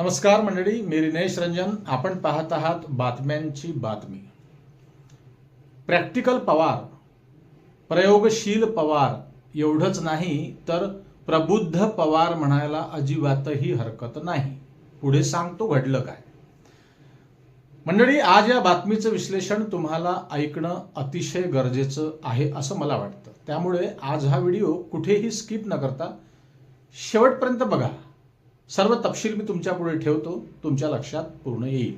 नमस्कार मंडळी मी रिनेश रंजन. आपण पाहत आहात बातम्यांची बातमी. प्रॅक्टिकल पवार प्रयोगशील पवार एवढंच नाही तर प्रबुद्ध पवार म्हणायला अजिबातही हरकत नाही. पुढे सांगतो घडलं काय. मंडळी आज या बातमीचं विश्लेषण तुम्हाला ऐकणं अतिशय गरजेचं आहे असं मला वाटतं. त्यामुळे आज हा व्हिडिओ कुठेही स्किप न करता शेवटपर्यंत बघा. सर्व तपशील मी तुमच्यापुढे ठेवतो तुमच्या लक्षात पूर्ण येईल.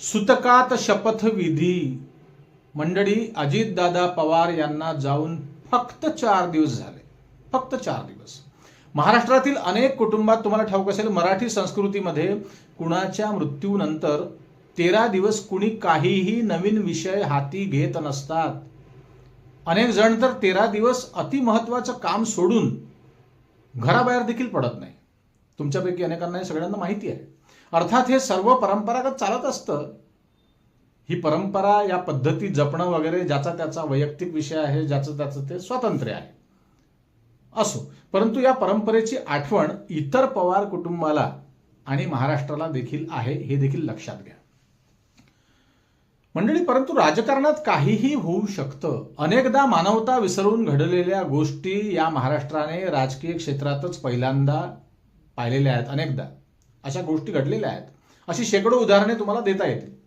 सुतकात शपथविधी मंडळी अजितदादा पवार यांना जाऊन फक्त चार दिवस झाले. फक्त चार दिवस. महाराष्ट्रातील अनेक कुटुंबात तुम्हाला ठाऊक असेल मराठी संस्कृतीमध्ये कुणाच्या मृत्यूनंतर तेरा दिवस कुणी काहीही नवीन विषय हाती घेत नसतात. अनेक जण तर तेरा दिवस अतिमहत्वाचं काम सोडून घराबाहेर देखील पडत नाही तुमच्यापैकी अनेकांना हे सगळ्यांना माहिती आहे. अर्थात हे सर्व परंपरागत चालत असतं. ही परंपरा या पद्धती जपणं वगैरे ज्याचा त्याचा वैयक्तिक विषय आहे ज्याचं त्याचं ते स्वातंत्र्य आहे. असो. परंतु या परंपरेची आठवण इतर पवार कुटुंबाला आणि महाराष्ट्राला देखील आहे हे देखील लक्षात घ्या. मंडळी परंतु राजकारणात काहीही होऊ शकतं. अनेकदा मानवता विसरून घडलेल्या गोष्टी या महाराष्ट्राने राजकीय क्षेत्रातच पहिल्यांदा पाहिलेल्या आहेत अनेकदा. अशा गोष्टी घडलेल्या आहेत. अशी शेकडो उदाहरणे तुम्हाला देता येतील.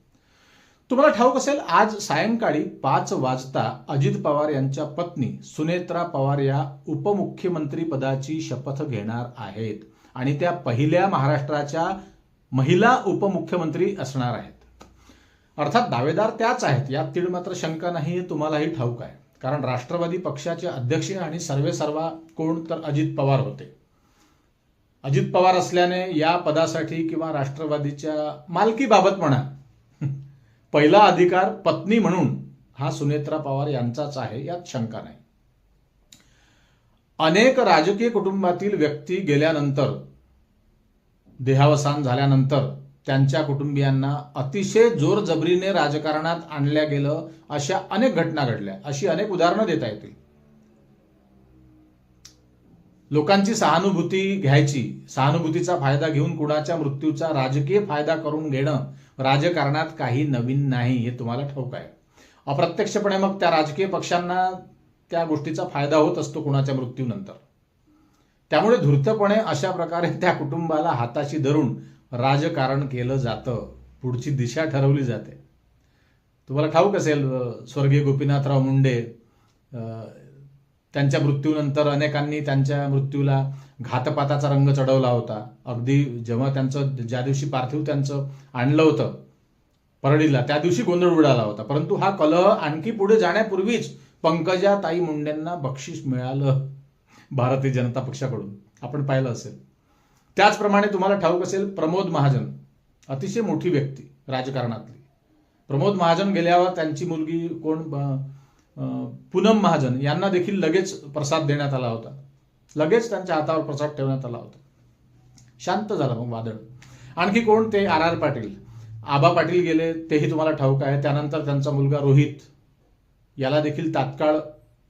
तुम्हाला ठाऊक असेल आज सायंकाळी पाच वाजता अजित पवार यांच्या पत्नी सुनेत्रा पवार या उपमुख्यमंत्री पदाची शपथ घेणार आहेत आणि त्या पहिल्या महाराष्ट्राच्या महिला उपमुख्यमंत्री असणार आहेत. अर्थात दावेदार त्याच आहेत यात तीळ मात्र शंका नाही हे तुम्हालाही ठाऊक आहे. कारण राष्ट्रवादी पक्षाचे अध्यक्ष आणि सर्वेसर्वा कोण तर अजित पवार होते. अजित पवार असल्याने या पदासाठी किंवा राष्ट्रवादीच्या मालकीबाबत म्हणा पहिला अधिकार पत्नी म्हणून हा सुनेत्रा पवार यांचाच आहे यात शंका नाही. अनेक राजकीय कुटुंबातील व्यक्ती गेल्यानंतर देहावसान झाल्यानंतर त्यांच्या कुटुंबियांना अतिशय जोरजबरीने राजकारणात आणल्या गेलं अशा अनेक घटना घडल्या. अशी अनेक उदाहरणं देता येतील. लोकांची सहानुभूती घ्यायची सहानुभूतीचा फायदा घेऊन कुणाच्या मृत्यूचा राजकीय फायदा करून घेणं राजकारणात काही नवीन नाही हे तुम्हाला ठाऊक आहे. अप्रत्यक्षपणे मग त्या राजकीय पक्षांना त्या गोष्टीचा फायदा होत असतो कुणाच्या मृत्यूनंतर. त्यामुळे धूर्तपणे अशा प्रकारे त्या कुटुंबाला हाताशी धरून राजकारण केलं जातं पुढची दिशा ठरवली जाते. तुम्हाला ठाऊक असेल स्वर्गीय गोपीनाथराव मुंडे त्यांच्या मृत्यूनंतर अनेकांनी त्यांच्या मृत्यूला घातपाताचा रंग चढवला होता. अगदी जेव्हा त्यांचं ज्या दिवशी पार्थिव त्यांचं आणलं होतं परळीला त्या दिवशी गोंधळ उडाला होता. परंतु हा कलह आणखी पुढे जाण्यापूर्वीच पंकजा ताई मुंडेंना बक्षीस मिळालं भारतीय जनता पक्षाकडून. आपण पाहिलं असेल. त्याचप्रमाणे तुम्हाला ठाऊक असेल प्रमोद महाजन अतिशय मोठी व्यक्ती राजकारणातली. प्रमोद महाजन गेल्यावर त्यांची मुलगी कोण पूनम महाजन यांना देखील लगेच प्रसाद देण्यात आला होता. लगेच त्यांच्या हातावर प्रसाद ठेवण्यात आला होता. शांत झालं मग वादळ. आणखी कोण? ते आर आर पाटील. आबा पाटील गेले तेही तुम्हाला ठाऊक आहे. त्यानंतर त्यांचा मुलगा रोहित. याला देखील तात्काळ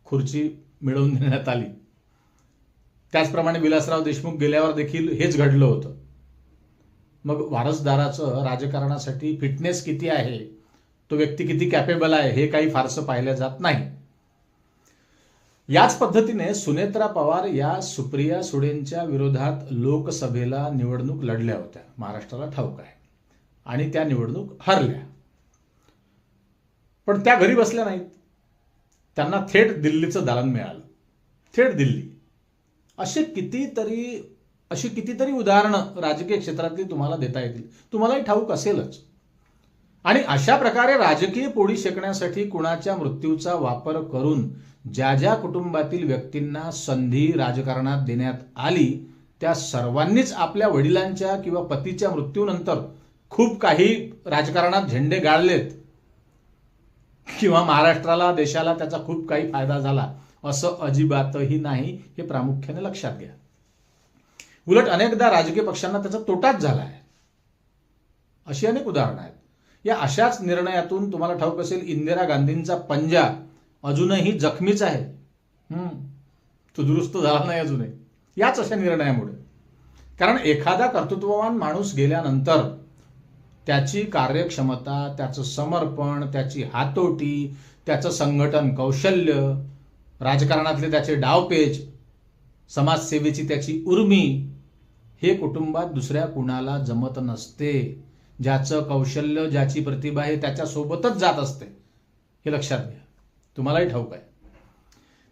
खुर्ची मिळवून देण्यात आली. त्याचप्रमाणे विलासराव देशमुख गेल्यावर देखील हेच घडलं होतं. मग वारसदाराचं राजकारणासाठी फिटनेस किती आहे? तो व्यक्ती किती कॅपेबल आहे हे काही फारसं पाहिलं जात नाही. याच पद्धतीने सुनेत्रा पवार या सुप्रिया सुडेंच्या विरोधात लोकसभेला निवडणूक लढल्या होत्या. महाराष्ट्राला ठाऊक आहे. आणि त्या निवडणूक हरल्या. पण त्या घरी बसल्या नाहीत. त्यांना थेट दिल्लीचं दालन मिळालं. थेट दिल्ली. असे कितीतरी अशी कितीतरी उदाहरणं राजकीय क्षेत्रातली तुम्हाला देता येतील. तुम्हालाही ठाऊक असेलच. आणि अशा प्रकारे राजकीय पोळी शेकण्यासाठी कुणाच्या मृत्यूचा वापर करून ज्या ज्या कुटुंबातील व्यक्तींना संधी राजकारणात देण्यात आली त्या सर्वांनीच आपल्या वडिलांच्या किंवा पतीच्या मृत्यूनंतर खूप काही राजकारणात झेंडे गाळलेत. किंवा महाराष्ट्राला देशाला त्याचा खूप काही फायदा झाला. असं अजिबातही नाही हे प्रामुख्याने लक्षात घ्या. उलट अनेकदा राजकीय पक्षांना त्याचा तोटाच झाला आहे अशी अनेक उदाहरणं आहेत. या अशाच निर्णयातून तुम्हाला ठाऊक असेल इंदिरा गांधींचा पंजा अजूनही जखमीच आहे. तो दुरुस्त झाला नाही अजूनही. याच अशा निर्णयामुळे. कारण एखादा कर्तृत्ववान माणूस गेल्यानंतर त्याची कार्यक्षमता त्याचं समर्पण त्याची हातोटी त्याचं संघटन कौशल्य राजकारणातले त्याचे डावपेच समाजसेवेची त्याची उर्मी हे कुटुंबात दुसऱ्या कुणाला जमत नसते. ज्याचं कौशल्य ज्याची प्रतिभा आहे त्याच्यासोबतच जात असते. हे लक्षात घ्या. तुम्हालाही ठाऊक आहे.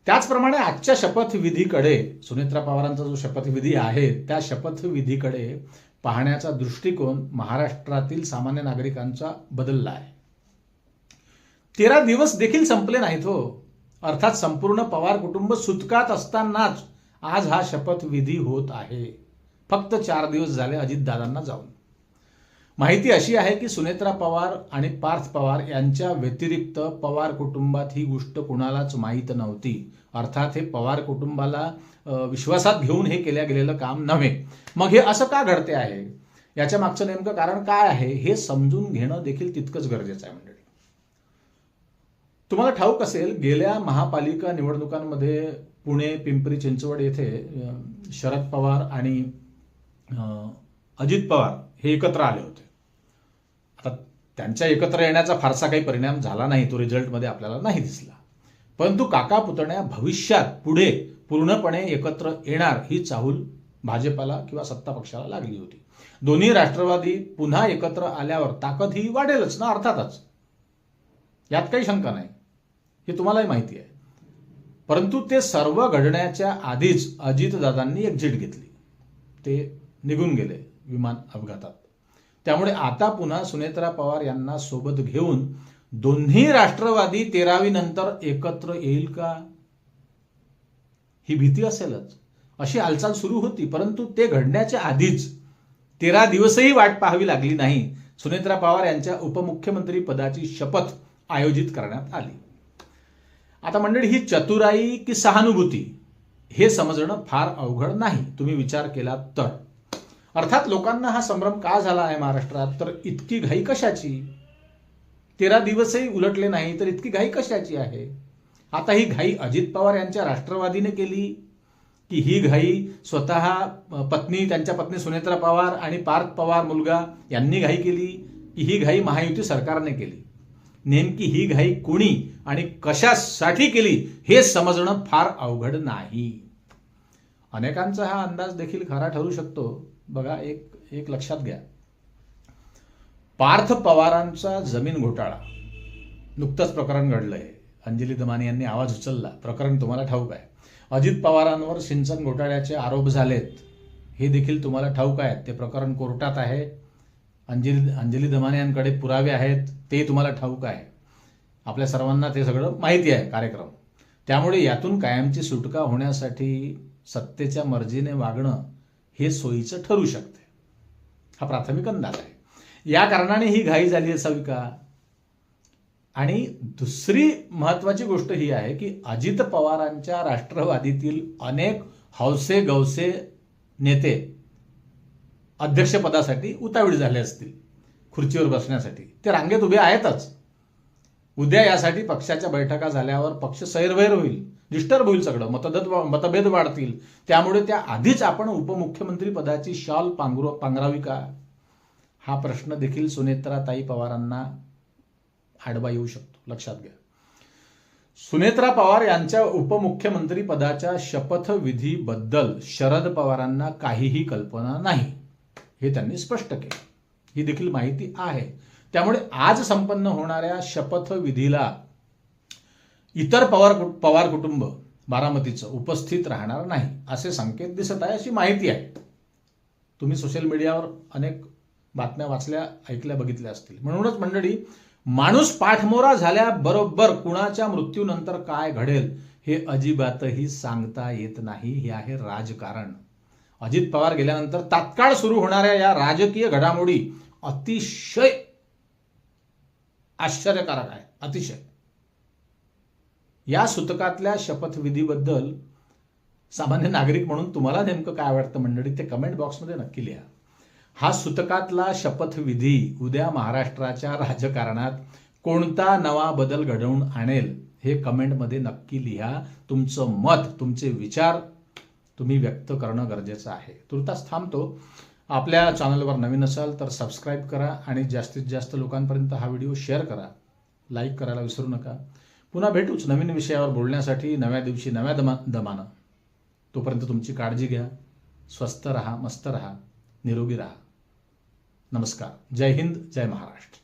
त्याचप्रमाणे आजच्या शपथविधीकडे सुनेत्रा पवारांचा जो शपथविधी आहे त्या शपथविधीकडे पाहण्याचा दृष्टिकोन महाराष्ट्रातील सामान्य नागरिकांचा बदलला आहे. तेरा दिवस देखील संपले नाहीत हो. अर्थात संपूर्ण पवार कुटुंब सुतकात असतानाच आज हा शपथविधी होत आहे. फक्त चार दिवस झाले अजितदादांना जाऊन. माहिती अशी आहे की सुनेत्रा पवार आणि पार्थ पवार यांच्या व्यतिरिक्त पवार कुटुंबात ही गोष्ट कुणालाच माहीत नव्हती. अर्थात हे पवार कुटुंबाला विश्वासात घेऊन हे केल्या गेलेलं काम नव्हे. मग हे असं का घडते आहे? याच्या मागचं नेमकं कारण काय आहे हे समजून घेणं देखील तितकंच गरजेचं आहे मंडळी. तुम्हाला ठाऊक असेल गेल्या महापालिका निवडणुकांमध्ये पुणे पिंपरी चिंचवड येथे शरद पवार आणि अजित पवार हे एकत्र आले होते. त्यांच्या एकत्र येण्याचा फारसा काही परिणाम झाला नाही. तो रिझल्टमध्ये आपल्याला नाही दिसला. परंतु काका पुतण्या भविष्यात पुढे पूर्णपणे एकत्र येणार ही चाहूल भाजपाला किंवा सत्ता पक्षाला लागली होती. दोन्ही राष्ट्रवादी पुन्हा एकत्र आल्यावर ताकद ही वाढेलच ना अर्थातच. यात काही शंका नाही. हे तुम्हालाही माहिती आहे. परंतु ते सर्व घडण्याच्या आधीच अजितदादांनी एक्झिट घेतली. ते निघून गेले विमान अपघातात. त्यामुळे आता पुन्हा सुनेत्रा पवार यांना सोबत घेऊन दोन्ही राष्ट्रवादी तेरावी नंतर एकत्र येईल का? ही भीती असेलच. अशी हालचाल सुरू होती परंतु ते घडण्याच्या आधीच तेरा दिवसही वाट पाहावी लागली नाही सुनेत्रा पवार यांच्या उपमुख्यमंत्री पदाची शपथ आयोजित करण्यात आली. आता मंडळी ही चतुराई की सहानुभूती हे समजणं फार अवघड नाही. तुम्ही विचार केला तर. अर्थात लोकांना हा संभ्रम का झाला आहे महाराष्ट्रात? तर इतकी घाई कशाची? तेरा दिवसही उलटले नाही तर इतकी घाई कशाची आहे? आता ही घाई अजित पवार यांच्या राष्ट्रवादीने केली की ही घाई स्वतः पत्नी त्यांच्या पत्नी सुनेत्रा पवार आणि पार्थ पवार मुलगा यांनी घाई केली की ही घाई महायुती सरकारने केली. नेमकी ही घाई कुणी आणि कशासाठी केली हे समजणं फार अवघड नाही. अनेकांचा हा अंदाज देखील खरा ठरू शकतो. बघा एक एक लक्षात घ्या. पार्थ पवारांचा जमीन घोटाळा. नुकतंच प्रकरण घडलंय. अंजली दमानी यांनी आवाज उचलला. प्रकरण तुम्हाला ठाऊक आहे. अजित पवारांवर सिंचन घोटाळ्याचे आरोप झालेत. हे देखील तुम्हाला ठाऊक आहेत ते प्रकरण कोर्टात आहे. अंजली अंजली दमाने यांकडे पुरावे आहेत. ते तुम्हाला ठाऊक आहे. आपल्या सर्वांना ते सगळं माहिती आहे कार्यक्रम. त्यामुळे यातून कायमची सुटका होण्यासाठी सत्तेच्या मर्जीने वागणं हे सोयीचं ठरू शकते. हा प्राथमिक अंदाज आहे. या कारणाने ही घाई झाली असावी का? आणि दुसरी महत्वाची गोष्ट ही आहे की अजित पवारांच्या राष्ट्रवादीतील अनेक हौसे गौसे नेते अध्यक्षपदासाठी उतावीळ झाले असतील खुर्चीवर बसण्यासाठी. ते रांगेत उभे आहेतच. उद्या यासाठी पक्षाच्या बैठका झाल्यावर पक्ष सैरवैर होईल. डिस्टर्ब होईल सगळं मतदत मतभेद वाढतील. त्यामुळे त्या आधीच आपण उपमुख्यमंत्री पदाची शॉल पांघरू पांघरावी का? हा प्रश्न देखील सुनेत्राताई पवारांना आडवा येऊ शकतो. लक्षात घ्या. सुनेत्रा पवार यांच्या उपमुख्यमंत्री पदाच्या शपथविधीबद्दल शरद पवारांना काहीही कल्पना नाही. हे त्यांनी स्पष्ट केलं. ही देखील माहिती आहे. त्यामुळे आज संपन्न होणाऱ्या शपथविधीला इतर पवार पवार कुटुंब बारामतीचं उपस्थित राहणार नाही असे संकेत दिसत आहे अशी माहिती आहे. तुम्ही सोशल मीडियावर अनेक बातम्या वाचल्या ऐकल्या बघितल्या असतील. म्हणूनच मंडळी माणूस पाठमोरा झाल्याबरोबर कुणाच्या मृत्यूनंतर काय घडेल हे अजिबातही सांगता येत नाही. हे आहे राजकारण. अजित पवार गेल्यानंतर तात्काळ सुरू होणाऱ्या या राजकीय घडामोडी अतिशय आश्चर्यकारक आहे. अतिशय. या सूतकातल्या शपथविधीबद्दल सामान्य नागरिक म्हणून तुम्हाला नेमकं काय वाटतं मंडळी ते कमेंट बॉक्समध्ये नक्की लिहा. हा सूतकातला शपथविधी उद्या महाराष्ट्राच्या राजकारणात कोणता नवा बदल घडवून आणेल हे कमेंटमध्ये नक्की लिहा. तुमचं मत तुमचे विचार तुम्ही व्यक्त करणं गरजेचं आहे. तुर्तास थांबतो. आपल्या चॅनलवर नवीन असाल तर सबस्क्राईब करा आणि जास्तीत जास्त लोकांपर्यंत हा व्हिडिओ शेअर करा. लाईक करायला विसरू नका. पुन्हा भेटूच नवीन विषयावर बोलण्यासाठी नव्या दिवशी नव्या दमा दमानं. तोपर्यंत तुमची काळजी घ्या स्वस्त रहा मस्त रहा निरोगी रहा. नमस्कार. जय हिंद जय महाराष्ट्र.